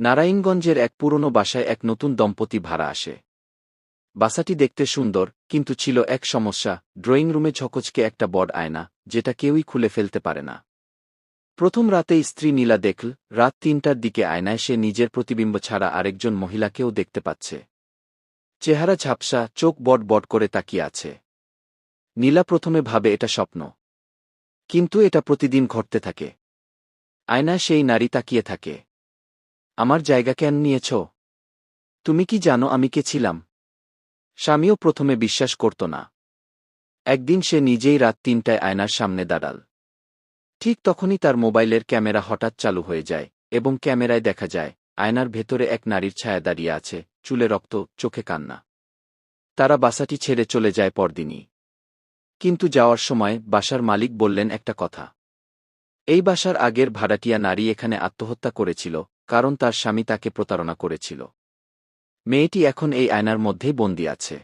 নারায়ণগঞ্জের এক পুরনো বাসায় এক নতুন দম্পতি ভাড়া আসে। বাসাটি দেখতে সুন্দর, কিন্তু ছিল এক সমস্যা, ড্রয়িং রুমে ঝকচকে একটা বড় আয়না, যেটা কেউই খুলে ফেলতে পারে না। প্রথম রাতেই স্ত্রী নীলা দেখল, রাত তিনটার দিকে আয়নায় সে নিজের প্রতিবিম্ব ছাড়া আরেকজন মহিলাকেও দেখতে পাচ্ছে। চেহারা ঝাপসা, চোখ বট বট করে তাকিয়ে আছে। নীলা প্রথমে ভাবে, এটা স্বপ্ন। কিন্তু এটা প্রতিদিন ঘটতে থাকে। আয়নায় সেই নারী তাকিয়ে থাকে। আমার জায়গা কেন নিয়েছ? তুমি কি জানো আমি কে ছিলাম? স্বামীও প্রথমে বিশ্বাস করত না। একদিন সে নিজেই রাত তিনটায় আয়নার সামনে দাঁড়াল। ঠিক তখনই তার মোবাইলের ক্যামেরা হঠাৎ চালু হয়ে যায় এবং ক্যামেরায় দেখা যায়, আয়নার ভেতরে এক নারীর ছায়া দাঁড়িয়ে আছে, চুলে রক্ত, চোখে কান্না। তারা বাসাটি ছেড়ে চলে যায় পরদিনই। কিন্তু যাওয়ার সময় বাসার মালিক বললেন একটা কথা। এই বাসার আগের ভাড়াটিয়া নারী এখানে আত্মহত্যা করেছিল কারণ তার স্বামী তাকে প্রতারণা করেছিল। মেয়েটি এখন এই আয়নার মধ্যেই বন্দী আছে।